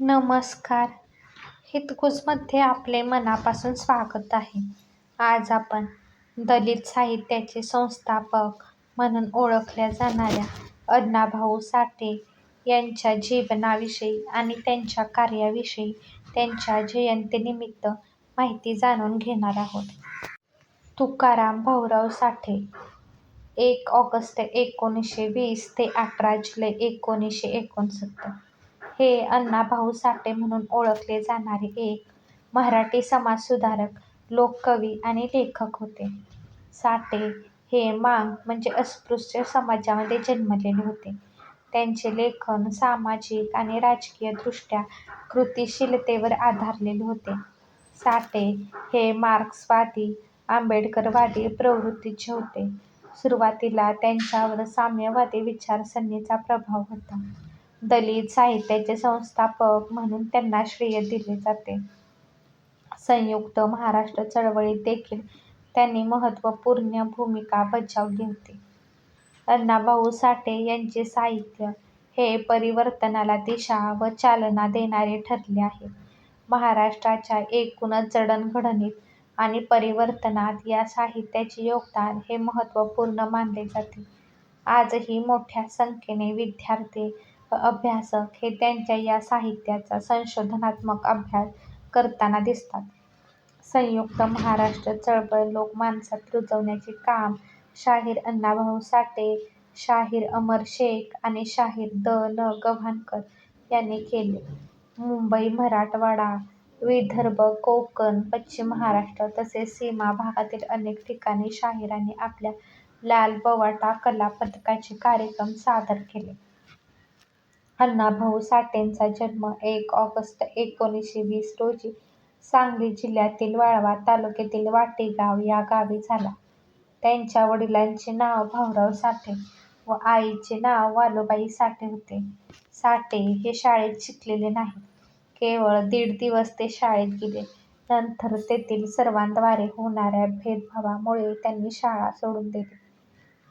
नमस्कार हितगुजमध्ये आपले मनापासून स्वागत आहे. आज आपण दलित साहित्याचे संस्थापक म्हणून ओळखल्या जाणाऱ्या अण्णाभाऊ साठे यांच्या जीवनाविषयी आणि त्यांच्या कार्याविषयी त्यांच्या जयंतीनिमित्त माहिती जाणून घेणार आहोत. तुकाराम भाऊराव साठे एक ऑगस्ट एकोणीसशे वीस ते अठरा जुलै एकोणीसशे एकोणसत्तर हे अण्णाभाऊ साठे म्हणून ओळखले जाणारे एक मराठी समाजसुधारक, लोककवी आणि लेखक होते. साठे हे मांग म्हणजे अस्पृश्य समाजामध्ये जन्मलेले होते. त्यांचे लेखन सामाजिक आणि राजकीय दृष्ट्या कृतिशीलतेवर आधारलेले होते. साठे हे मार्क्सवादी, आंबेडकरवादी प्रवृत्तीचे होते. सुरुवातीला त्यांच्यावर साम्यवादी विचारसरणीचा प्रभाव होता. दलित साहित्याचे संस्थापक म्हणून त्यांना श्रेय दिले जाते. संयुक्त महाराष्ट्र चळवळीत देखील त्यांनी महत्त्वपूर्ण भूमिका बजावली होती. अण्णाभाऊ साठे यांचे साहित्य हे परिवर्तनाला दिशा व चालना देणारे ठरले आहे. महाराष्ट्राच्या एकूणच जडणघडणीत आणि परिवर्तनात या साहित्याचे योगदान हे महत्त्वपूर्ण मानले जाते. आजही मोठ्या संख्येने विद्यार्थी अभ्यासक हे त्यांच्या या साहित्याचा संशोधनात्मक अभ्यास करताना दिसतात. संयुक्त महाराष्ट्र चळवळ लोकमानसात रुजवण्याचे काम शाहीर अण्णाभाऊ साठे, शाहीर अमर शेख आणि शाहीर द. न. गव्हाणकर यांनी केले. मुंबई, मराठवाडा, विदर्भ, कोकण, पश्चिम महाराष्ट्र तसेच सीमा भागातील अनेक ठिकाणी शाहिरांनी आपल्या लालबवाटा कला पथकाचे कार्यक्रम सादर केले. अण्णाभाऊ साठेंचा जन्म एक ऑगस्ट एकोणीसशे वीस रोजी सांगली जिल्ह्यातील वाळवा तालुक्यातील वाटेगाव या गावी झाला. त्यांच्या वडिलांचे नाव भाऊराव साठे व आईचे नाव वालोबाई साठे होते. साठे हे शाळेत शिकलेले नाहीत. केवळ दीड दिवस ते शाळेत गेले. नंतर तेथील सर्वांद्वारे होणाऱ्या भेदभावामुळे त्यांनी शाळा सोडून दिली.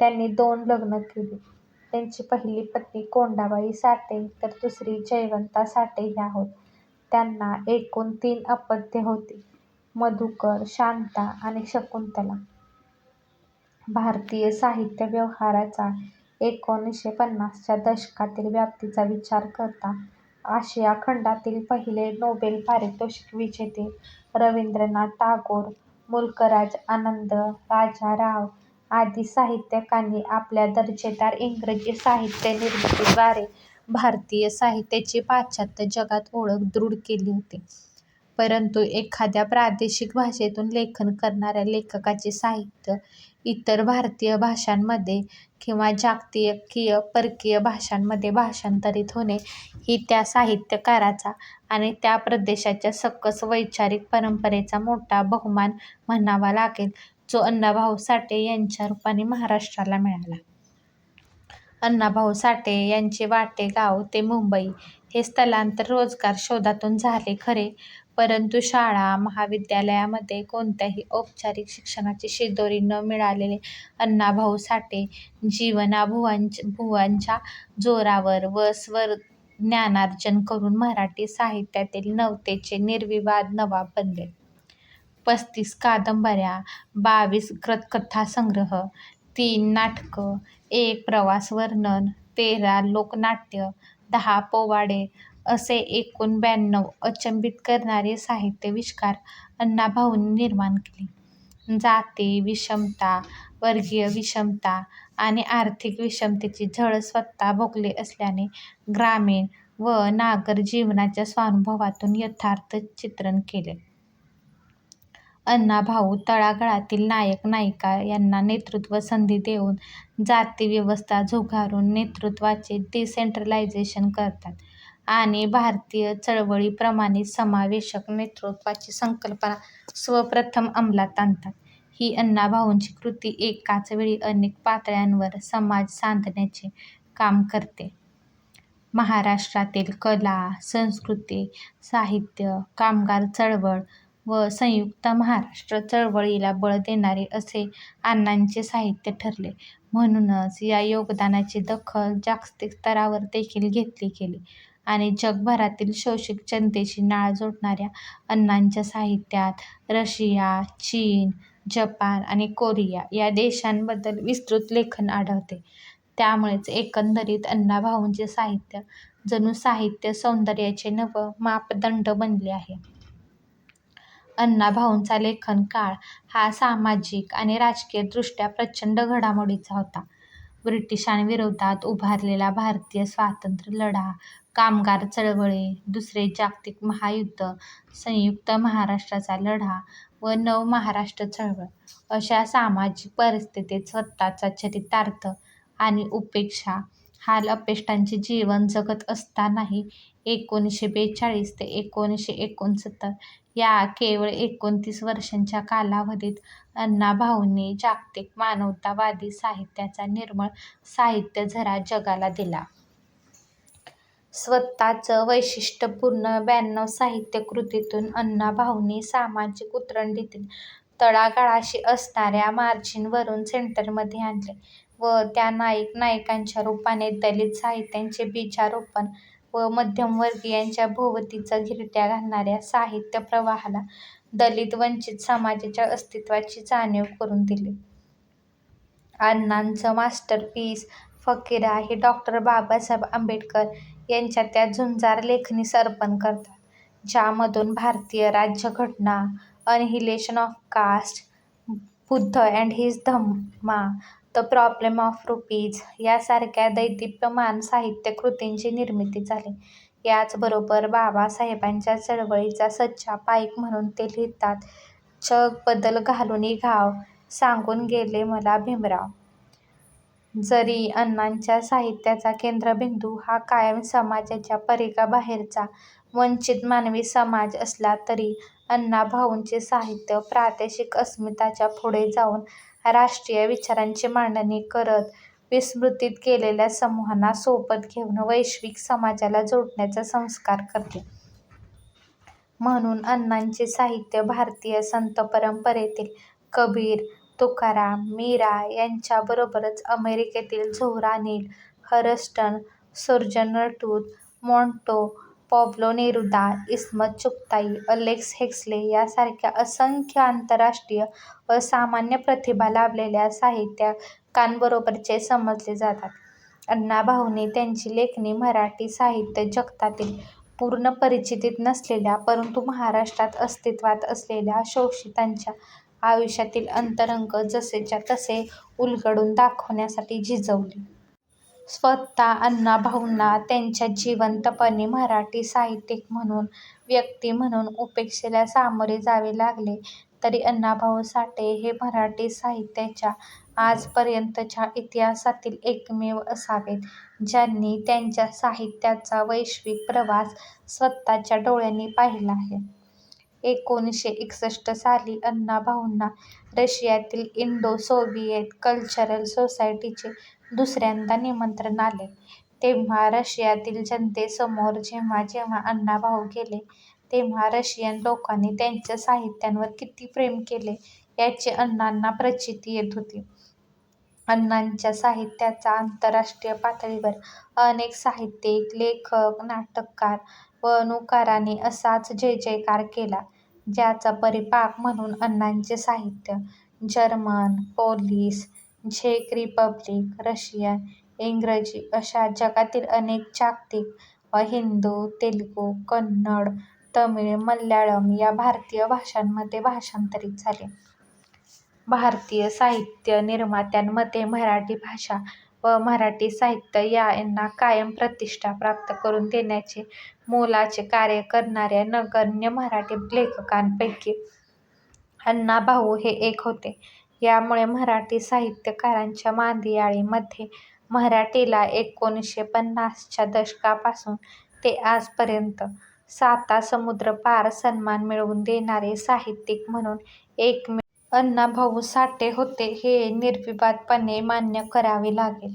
त्यांनी दोन लग्न केली. त्यांची पहिली पत्नी कोंडाबाई साठे तर दुसरी जयवंता साठे ह्या होत. त्यांना एकूण तीन अपत्ये होती. मधुकर, शांता आणि शकुंतला. भारतीय साहित्य व्यवहाराचा एकोणीसशे पन्नासच्या दशकातील व्याप्तीचा विचार करता आशिया खंडातील पहिले नोबेल पारितोषिक विजेते रवींद्रनाथ टागोर, मुल्कराज आनंद, राजा राव आदी साहित्यिकांनी आपल्या दर्जेदार इंग्रजी साहित्य निर्मितीद्वारे भारतीय साहित्याची पाश्चात्य जगात ओळख दृढ केली होती. परंतु एखाद्या प्रादेशिक भाषेतून लेखन करणाऱ्या लेखकाचे साहित्य इतर भारतीय भाषांमध्ये किंवा जागतिकीय परकीय भाषांमध्ये भाषांतरित होणे ही त्या साहित्यकाराचा आणि त्या प्रदेशाच्या सकस वैचारिक परंपरेचा मोठा बहुमान म्हणावा लागेल जो अण्णाभाऊ साठे यांच्या रूपाने महाराष्ट्राला मिळाला. अण्णाभाऊ साठे यांचे वाटेगाव ते मुंबई हे स्थलांतर रोजगार शोधातून झाले खरे परंतु शाळा महाविद्यालयामध्ये कोणत्याही औपचारिक शिक्षणाची शिदोरी न मिळालेले अण्णाभाऊ साठे जीवनानुभवांच्या जोरावर व स्वर ज्ञानार्जन करून मराठी साहित्यातील नवतेचे निर्विवाद नवाब बनले. पस्तीस कादंबऱ्या, बावीस कथासंग्रह तीन नाटकं, एक प्रवास-वर्णन, तेरा लोकनाट्य, दहा पोवाडे असे एकूण ब्याण्णव अचंबित करणारे साहित्याविष्कार अण्णाभाऊंनी निर्माण केले. जाती विषमता, वर्गीय विषमता आणि आर्थिक विषमतेची झळ स्वतः भोगले असल्याने ग्रामीण व नागर जीवनाच्या स्वानुभवातून यथार्थ चित्रण केले. अण्णाभाऊ तळागाळातील नायक-नायिका यांना नेतृत्व संधी देऊन जातीव्यवस्था झुगारून नेतृत्वाचे डिसेंट्रलायझेशन करतात आणि भारतीय चळवळीप्रमाणे समावेशक नेतृत्वाची संकल्पना सर्वप्रथम अंमलात आणतात. ही अण्णाभाऊंची कृती एकाच वेळी अनेक पातळ्यांवर समाज सांधण्याचे काम करते. महाराष्ट्रातील कला, संस्कृती, साहित्य, कामगार चळवळ व संयुक्त महाराष्ट्र चळवळीला बळ देणारे असे अण्णांचे साहित्य ठरले. म्हणूनच या योगदानाची दखल जागतिक स्तरावर देखील घेतली गेली आणि जगभरातील शोषित जनतेशी नाळ जोडणाऱ्या अण्णांच्या साहित्यात रशिया, चीन, जपान आणि कोरिया या देशांबद्दल विस्तृत लेखन आढळते. त्यामुळेच एकंदरीत अण्णाभाऊंचे साहित्य जणू साहित्य सौंदर्याचे नवं मापदंड बनले आहे. अण्णाभाऊंचा लेखन काळ हा सामाजिक आणि राजकीयदृष्ट्या प्रचंड घडामोडीचा होता. ब्रिटिशांविरोधात उभारलेला भारतीय स्वातंत्र्य लढा, कामगार चळवळी, दुसरे जागतिक महायुद्ध, संयुक्त महाराष्ट्राचा लढा व नवमहाराष्ट्र चळवळ अशा सामाजिक परिस्थितीत स्वतःचा चरितार्थ आणि उपेक्षा, हाल अपेष्टांचे जीवन जगत असतानाही एकोणीसशे बेचाळीस ते एकोणीसशे एकोणसत्तर या केवळ एकोणतीस वर्षांच्या कालावधीत अण्णाभाऊंनी जागतिक मानवतावादी साहित्याचा निर्मळ साहित्यझरा जगाला दिला. स्वतःच वैशिष्ट्यपूर्ण ब्याण्णव साहित्यकृतींतून अण्णाभाऊंनी सामाजिक उतरंडीतील तळागाळाशी असणाऱ्या मार्जिनवरून सेंटरमध्ये आणले व त्या नायक नायिकांच्या रूपाने दलित साहित्याचे बीजारोपण व मध्यमवर्गीयांच्या भोवतीचा घिरट्या घालणाऱ्या साहित्य प्रवाहाला दलित वंचित समाजाच्या अस्तित्वाची जाणीव करून दिली. अण्णांचं मास्टरपीस फकिरा हे डॉ. बाबासाहेब आंबेडकर यांच्या त्या झुंजार लेखणीस अर्पण करतात, ज्यामधून भारतीय राज्यघटना, annihilation of caste, Buddha and his Dhamma, the problem of rupees यासारख्या दैदिप्यमान साहित्य कृतींची निर्मिती झाली. याचबरोबर बाबासाहेबांच्या चळवळीचा सच्चा पाईक म्हणून ते लिहितात छग बदल घालुनी घाव, सांगून गेले मला भीमराव. जरी अण्णांच्या साहित्याचा केंद्रबिंदू हा कायम समाजाच्या परिघाबाहेरचा वंचित मानवी समाज असला तरी अण्णा भाऊंचे साहित्य प्रादेशिक अस्मिताच्या पुढे जाऊन राष्ट्रीय विचारांची मांडणी करत विस्मृतीत गेलेल्या समूहांना सोबत घेऊन वैश्विक समाजाला जोडण्याचा संस्कार करते. म्हणून अण्णांचे साहित्य भारतीय संत परंपरेतील कबीर, तुकाराम, मीरा यांच्याबरोबरच अमेरिकेतील Zora Neale, Hurston, Sojourner Truth, Manto, Pablo Neruda, Ismat Chughtai, Alex Huxley यासारख्या असंख्य आंतरराष्ट्रीय असामान्य प्रतिभा लाभलेल्या साहित्यिकांबरोबरचे समजले जातात. अण्णाभाऊंनी त्यांची लेखणी मराठी साहित्य जगतातील पूर्ण परिचितीत नसलेल्या परंतु महाराष्ट्रात अस्तित्वात असलेल्या शोषितांच्या आयुष्यातील अंतरंग जसेच्या तसे उलगडून दाखवण्यासाठी झिजवले स्वतः अण्णाभाऊंना त्यांच्या जिवंतपणी मराठी साहित्यिक म्हणून, व्यक्ती म्हणून उपेक्षेला सामोरे जावे लागले तरी अण्णाभाऊ साठे हे मराठी साहित्याच्या आजपर्यंतच्या इतिहासातील एकमेव असावेत ज्यांनी त्यांच्या साहित्याचा वैश्विक प्रवास स्वतःच्या डोळ्यांनी पाहिला आहे. एकोणीसशे एकसष्ट साली अण्णाभाऊंना रशियातील इंडो-सोव्हिएत कल्चरल सोसायटीचे दुसऱ्यांदा निमंत्रण आले. तेव्हा रशियातील जनतेसमोर जेव्हा जेव्हा अण्णाभाऊ गेले तेव्हा रशियन लोकांनी त्यांच्या साहित्यावर किती प्रेम केले याची अण्णांना प्रचिती येत होती. अण्णांच्या साहित्याचा आंतरराष्ट्रीय पातळीवर अनेक साहित्यिक, लेखक, नाटककार व अनुकारांनी असाच जयजयकार केला, ज्याचा परिपाक म्हणून अण्णांचे साहित्य जर्मन, पोलिश, झेक रिपब्लिक, रशियन, इंग्रजी अशा जगातील अनेक जागतिक व हिंदी, तेलुगू, कन्नड, तमिळ, मल्याळम या भारतीय भाषांमध्ये भाषांतरित झाले. भारतीय साहित्य निर्मात्यांमध्ये मराठी भाषा व मराठी साहित्य यांना कायम प्रतिष्ठा प्राप्त करून देण्याचे मोलाचे कार्य करणाऱ्या नगण्य मराठी लेखकांपैकी अण्णाभाऊ हे एक होते. यामुळे मराठी साहित्यकारांच्या मांदियाळीमध्ये मराठीला एकोणीसशे पन्नासच्या दशकापासून ते आजपर्यंत साता समुद्र पार सन्मान मिळवून देणारे साहित्यिक म्हणून एकमेव अण्णाभाऊ साठे होते हे निर्विवादपणे मान्य करावे लागेल.